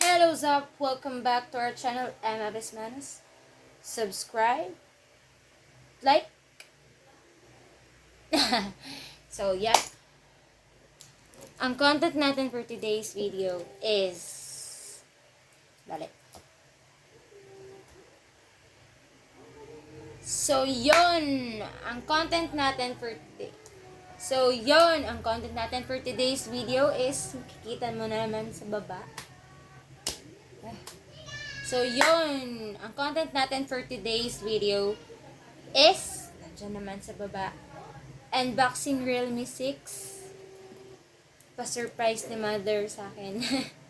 Hello, Zap! Welcome back to our channel, Emma Besmanos. Subscribe. Like. so, yeah. Ang content natin for today's video is... Dali. So, yon Ang content natin for today. So, yon Ang content natin for today's video is... Makikita mo na naman sa baba. So, yun. Ang content natin for today's video is, nandiyan naman sa baba, unboxing Realme 6. Pa-surprise ni mother sa akin.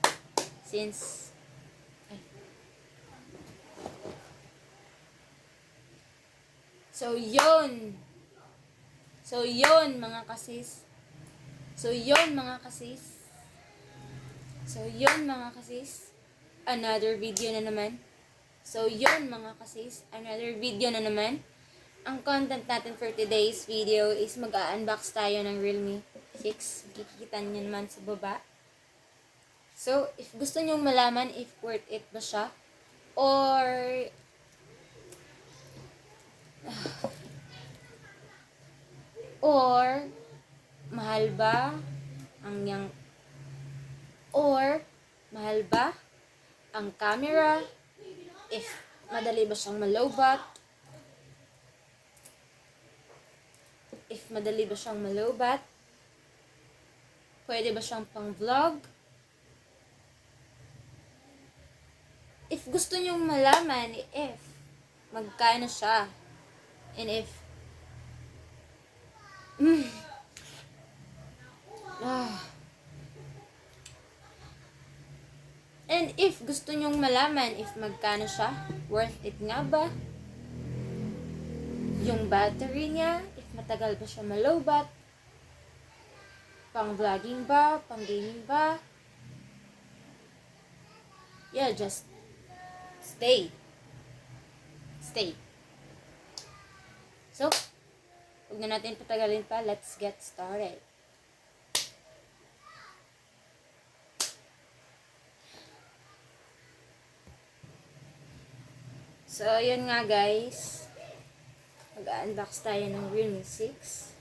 Since, ay. So, yun. So, yun, mga kasis. So, yun, mga kasis. So, yun, mga kasis another video na naman. So, yun mga kasis, another video na naman. Ang content natin for today's video is mag-unbox tayo ng Realme 6. Kikita niyo naman sa baba. So, if gusto nyong malaman if worth it ba siya, or or mahal ba ang yang or mahal ba ang camera, if madali ba siyang malobat, if madali ba siyang malobat, pwede ba siyang pang vlog, if gusto nyong malaman if magkano siya, and if mm, ah, And if gusto nyong malaman if magkano siya, worth it nga ba? Yung battery niya, if matagal ba siya malobat? Pang vlogging ba? Pang gaming ba? Yeah, just stay. Stay. So, huwag na natin patagalin pa. Let's get started. So, yun nga guys. Mag-unbox tayo ng Realme 6.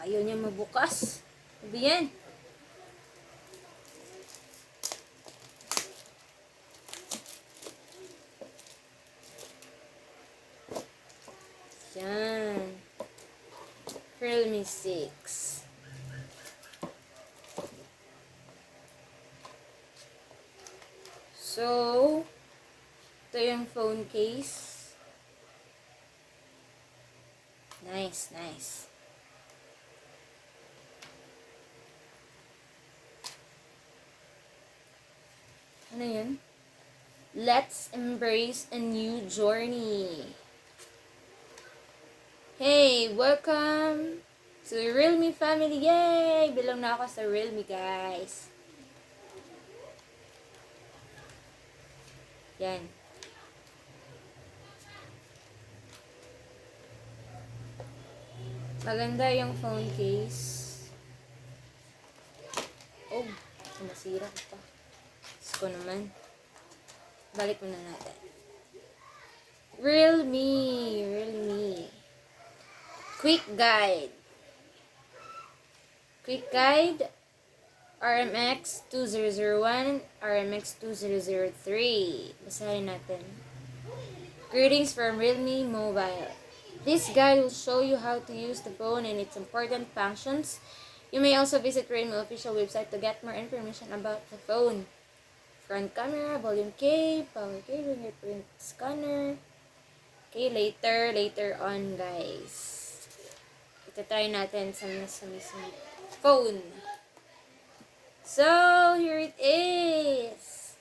Ayaw niya mabukas. Sabi yan. Yan. Realme 6. So, ito yung phone case. Nice, nice. Ano yun? Let's embrace a new journey. Hey, welcome to Realme family. Yay! Belong na ako sa Realme, guys. Yan. Maganda yung phone case. Oh, nasira ko pa. Diyos ko naman. Balik muna natin. Realme. Realme. Quick guide. Quick guide. RMX 2001, RMX 2003. Basahin natin. Greetings from Realme Mobile. This guide will show you how to use the phone and its important functions. You may also visit Realme official website to get more information about the phone. Front camera, volume K, power K, fingerprint scanner. Okay, later, later on guys. Ito try natin sa mismo phone. So, here it is.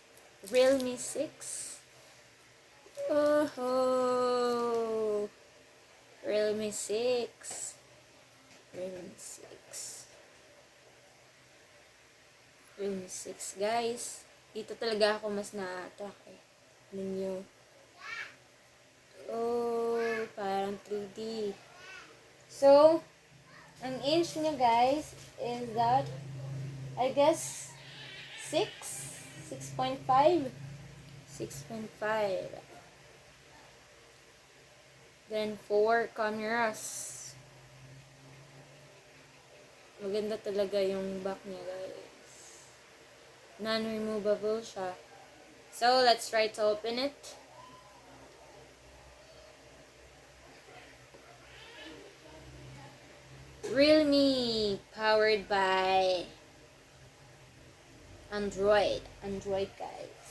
Realme 6. Oh, Realme 6. Realme 6. Realme 6, guys. Dito talaga ako mas na-attract eh. Ninyo. Oh, parang 3D. So, ang inch niya guys is that, I guess, 6? 6.5? 6.5. Then, 4 cameras. Maganda talaga yung back niya, guys. Non-removable siya. So, let's try to open it. Realme, powered by Android. Android, guys.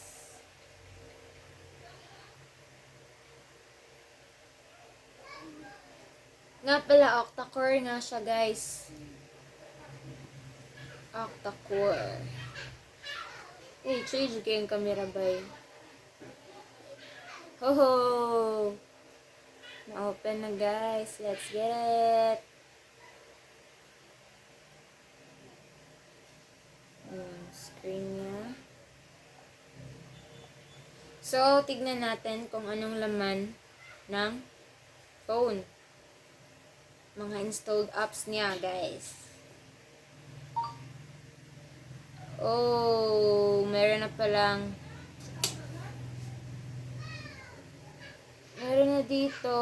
Nga pala, octa-core nga siya, guys. Octa-core. Eh, change kayong camera bay. Ho ho! Na-open na guys. Let's get it! Screen niya. So, tignan natin kung anong laman ng phone. Mga installed apps niya, guys. Oh, meron na palang meron na dito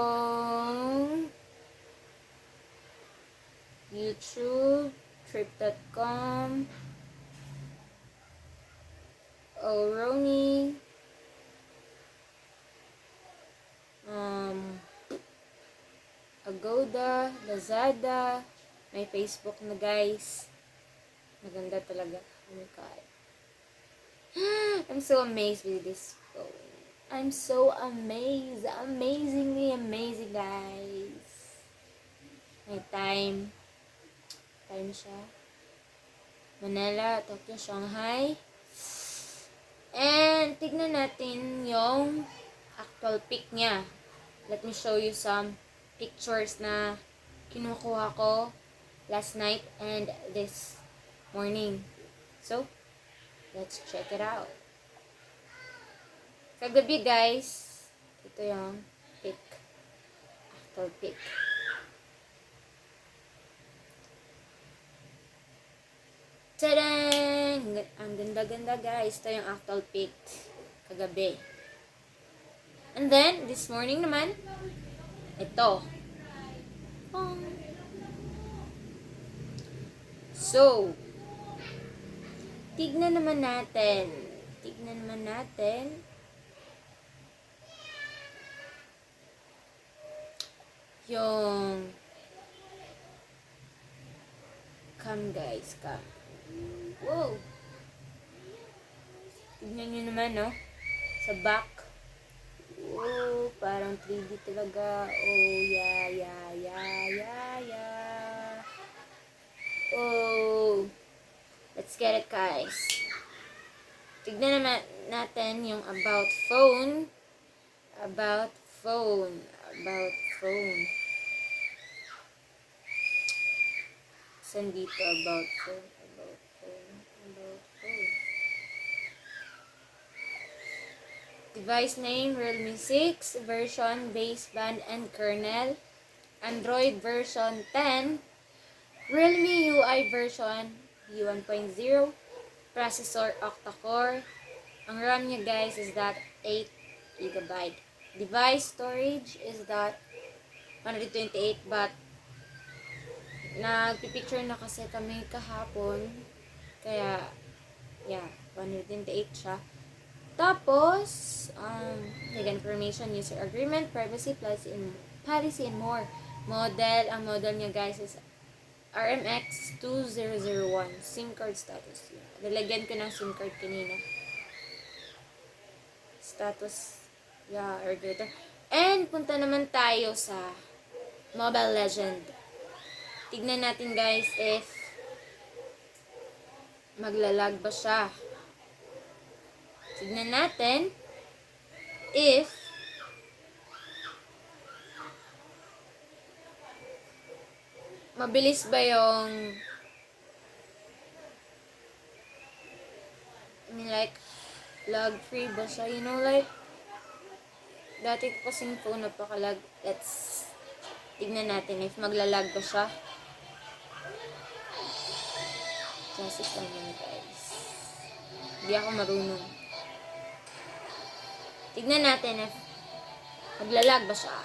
YouTube, trip.com, oh, Roni, um, Agoda, Lazada, may Facebook na guys. Maganda talaga. Oh my God. I'm so amazed with this phone. I'm so amazed. Amazingly amazing, guys. May time. Time siya. Manila, Tokyo, Shanghai. And, tignan natin yung actual pic niya. Let me show you some pictures na kinukuha ko last night and this morning. So, let's check it out. Kagabi guys, ito yung pic. Actual pic. Tadang! Ang ganda-ganda guys. Ito yung actual pic. Kagabi. And then, this morning naman, ito. Oh. So, tignan naman natin. Tignan naman natin. Yung Come guys, come. Whoa! Tignan nyo naman, no? Sa back. Oh, parang 3D talaga. Oh, yeah, yeah, yeah, yeah, yeah. Oh. Let's get it, guys. Tignan naman natin yung about phone. About phone. About phone. Saan dito? About phone. About phone. Device name, Realme 6, version, baseband, and kernel. Android version 10. Realme UI version U1.0. Processor octa-core. Ang RAM niya guys is that 8 GB. Device storage is that 128 but nagpipicture na kasi kami kahapon. Kaya, yeah, 128 siya. Tapos, um, like information, user agreement, privacy, plus in policy, and more. Model, ang model niya guys is RMX 2001. SIM card status. Lalagyan ko ng SIM card kanina. Status, yeah, or greater. And, punta naman tayo sa Mobile Legend. Tignan natin guys if maglalag ba siya. Tignan natin if mabilis ba yung I mean like lag free ba siya? You know like dati ko kasing phone napakalag. Let's Tignan natin if maglalag ba siya. Lang yun, guys. Hindi ako marunong. Tignan natin if maglalag ba siya.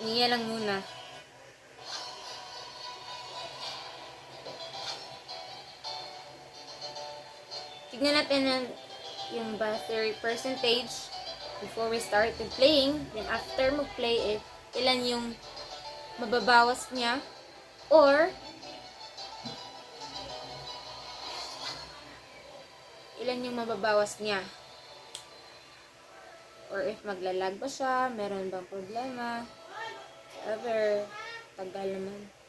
Niya lang muna. Yung battery percentage before we start with playing. Then after mo play it, ilan yung mababawas niya or ilan yung mababawas niya. Or if maglalag ba siya, meron bang problema. Ever, tagal naman.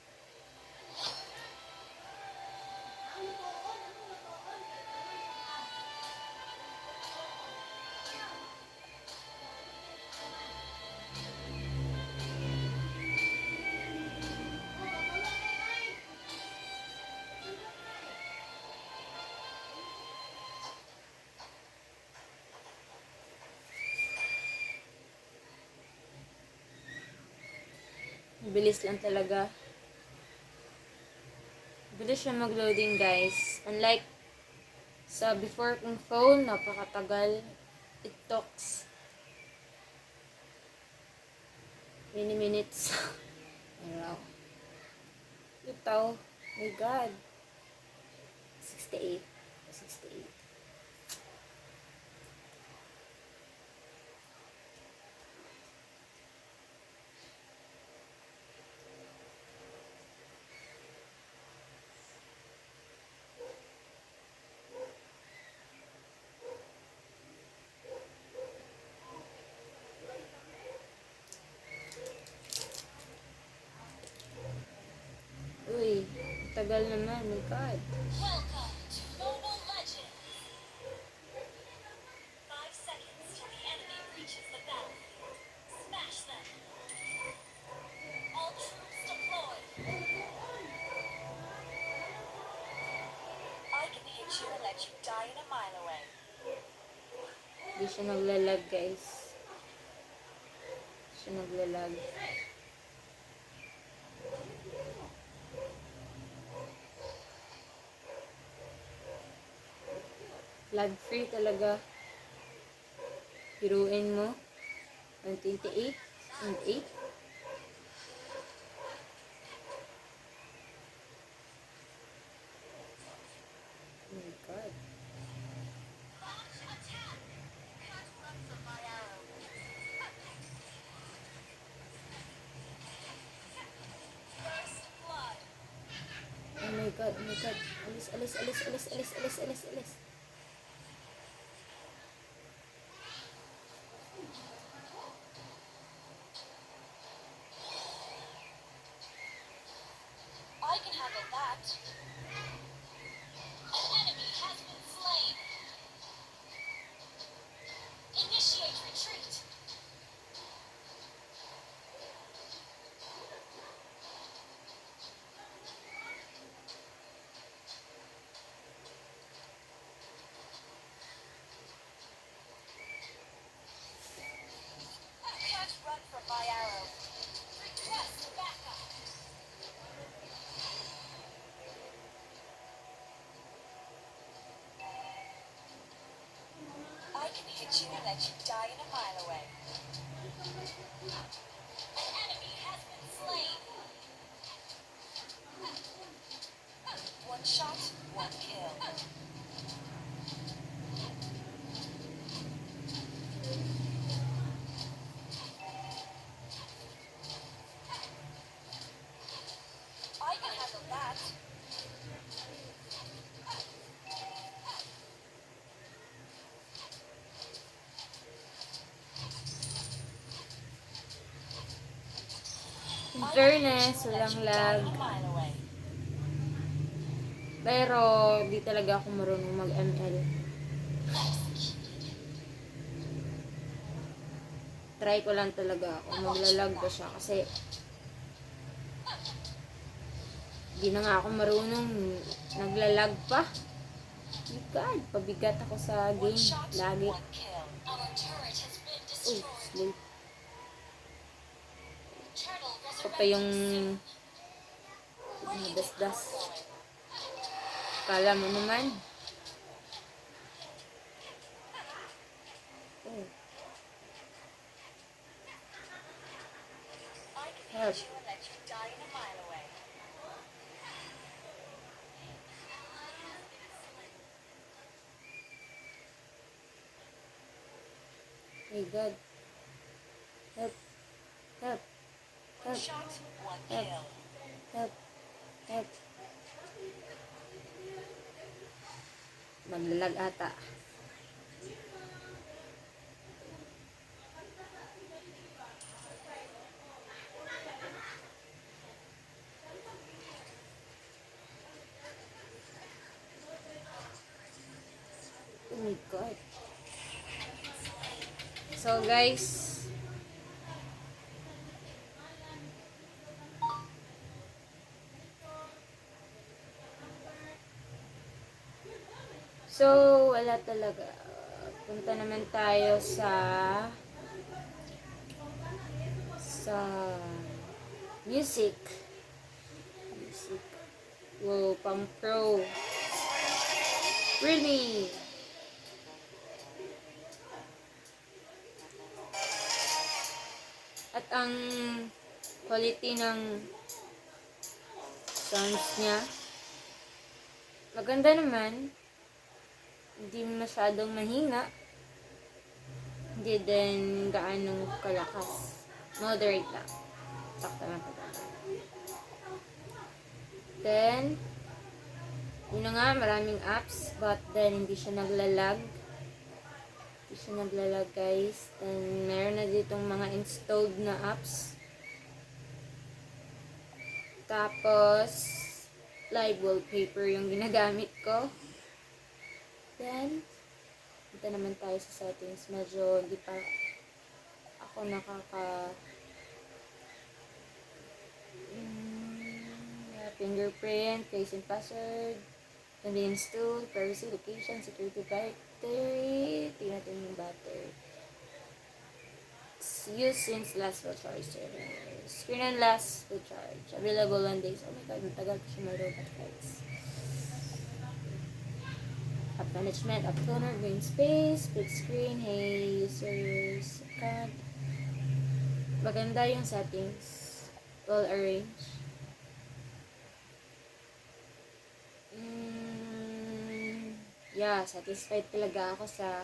Bilis lang talaga. Bilis siya mag-loading guys. Unlike sa before kong phone, napakatagal. It talks many minutes. Araw. Ito. My God. 68. 68. Uy, tagal naman. My God. Welcome to Mobile Legends! Five seconds till the enemy reaches the battlefield. Smash them! All troops deployed! I can hit you and let you die in a mile away. Hindi siya naglalag, guys. Hindi siya naglalag. Lag free talaga. Piruin mo. 128 and 8. Oh my God. Oh my God, oh my God. Alis, alis, alis, alis, I can handle that. An enemy has been I can hit you and let you die in a mile away. fairness, walang lag. Pero, di talaga ako marunong mag-ML. Try ko lang talaga kung maglalag ko siya kasi di na nga ako marunong naglalag pa. My God, pabigat ako sa game. Lagi. Oh, sleep. Pa yung dasdas. Kala mo naman. Oh, help. My God. Help. Help. Help. Help. Help. Help. Maglalag ata. Oh my God. So guys, So, wala talaga. Punta naman tayo sa sa music. Music. Wow, pang pro. Really? At ang quality ng sounds niya maganda naman hindi masyadong mahina. Hindi din gaano kalakas. Moderate lang. Sakto lang pagkaka. Then, yun nga, maraming apps, but then hindi siya naglalag. Hindi siya naglalag, guys. Then, meron na ditong mga installed na apps. Tapos, live wallpaper yung ginagamit ko. Then, punta naman tayo sa settings. Medyo hindi pa ako nakaka... Mm, fingerprint, face and password, convenience tool, privacy, location, security, battery. Tingnan natin yung battery. Used since last full charge. Screen and last full charge. Available on days. Oh my god, matagal ko siya marobat guys. App management, app toner, green space, split screen, hey, users, account. Maganda yung settings. Well arranged. Mm, yeah, satisfied talaga ako sa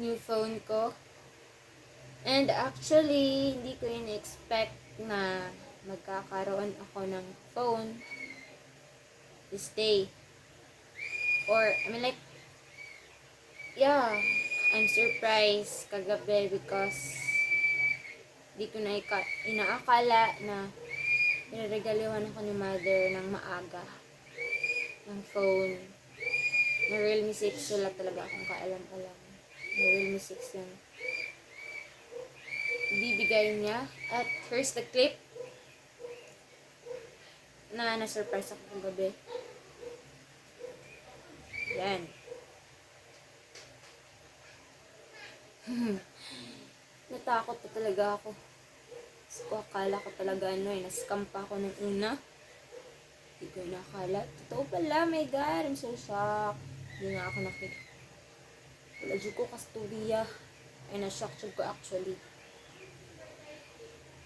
new phone ko. And actually, hindi ko in-expect na magkakaroon ako ng phone this day. Or, I mean like, yeah, I'm surprised kagabi because di ko na inaakala na niregaliwan ako ni mother ng maaga ng phone. Na Realme 6 wala talaga akong kaalam-alam. Na Realme 6 yung bibigay niya. At here's the clip na na-surprise ako kagabi. Yan. Natakot pa talaga ako. Kasi ko akala ko talaga ano eh, nascam pa ako nung una. Hindi ko nakala. Totoo pala, my God, I'm so shocked. Hindi nga ako nakita. Wala dyan ko kastubiya. Ay, na-shock dyan ko actually.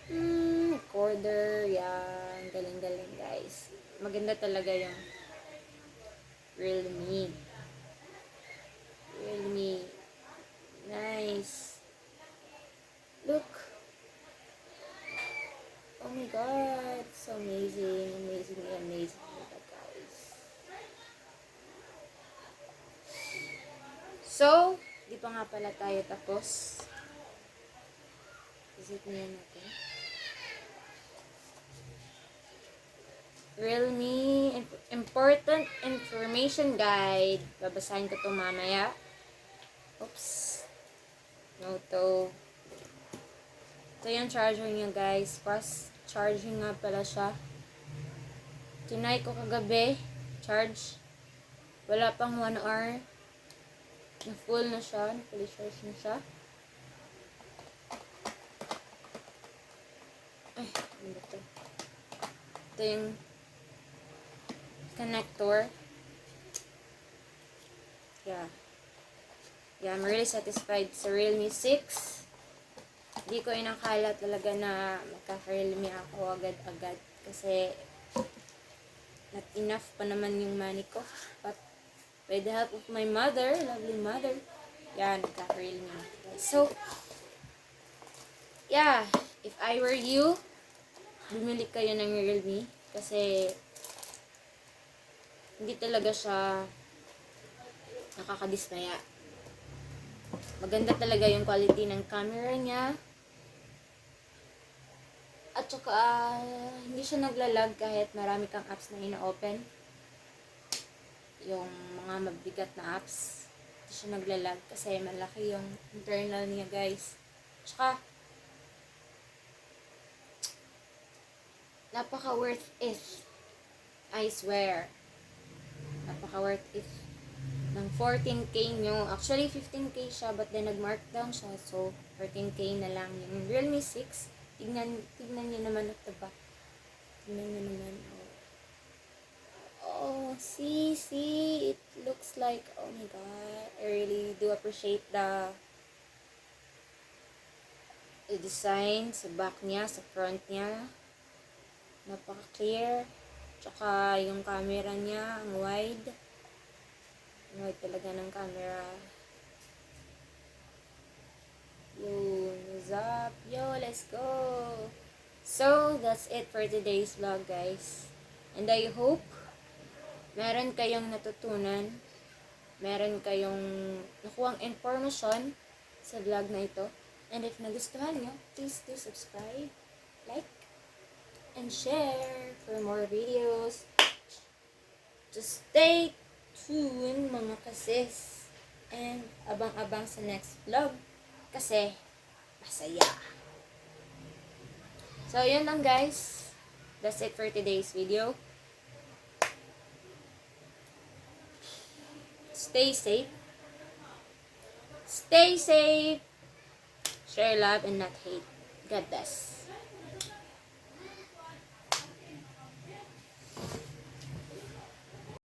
Hmm, recorder, yan. Galing-galing, guys. Maganda talaga yung Realme. Realme. Nice. Look. Oh my god. So amazing. Amazing, amazing. guys. So, di pa nga pala tayo tapos. Visit niya natin. Realme Imp- Important Information Guide. Babasahin ko to mamaya. Oops. No to. Ito yung charger niya guys. Fast charging nga pala siya. Tinay ko kagabi. Charge. Wala pang 1 hour. Na full na siya. Na charge na siya. Ay, ano ba to? Ito yung connector. Yeah. Yeah, I'm really satisfied sa Realme 6. Hindi ko inakala talaga na magkaka-Realme ako agad-agad. Kasi not enough pa naman yung money ko. But by the help of my mother, lovely mother, yeah, nagkaka-Realme na ako, guys. So, yeah, if I were you, bumili kayo ng Realme. Kasi hindi talaga siya nakakadismaya. Maganda talaga yung quality ng camera niya. At saka, ah, hindi siya naglalag kahit marami kang apps na ina-open. Yung mga mabigat na apps. Hindi siya naglalag kasi malaki yung internal niya guys. Tsaka, napaka worth it. I swear. Napaka worth it ng 14k nyo. Actually, 15k siya, but then nag-markdown siya. So, 14k na lang yung Realme 6. Tignan, tignan nyo naman at ba? Tignan nyo naman. Oh. oh, see, see. It looks like, oh my god. I really do appreciate the the design sa back niya, sa front niya. Napaka-clear. Tsaka yung camera niya, ang wide. Wide talaga ng camera. Yun, what's up? Yo, let's go! So, that's it for today's vlog, guys. And I hope meron kayong natutunan, meron kayong nakuhang information sa vlog na ito. And if nagustuhan nyo, please do subscribe, like, and share for more videos. Just stay tuned mga kasis. And abang-abang sa next vlog. Kasi masaya. So, yun lang guys. That's it for today's video. Stay safe. Stay safe. Share love and not hate. God bless.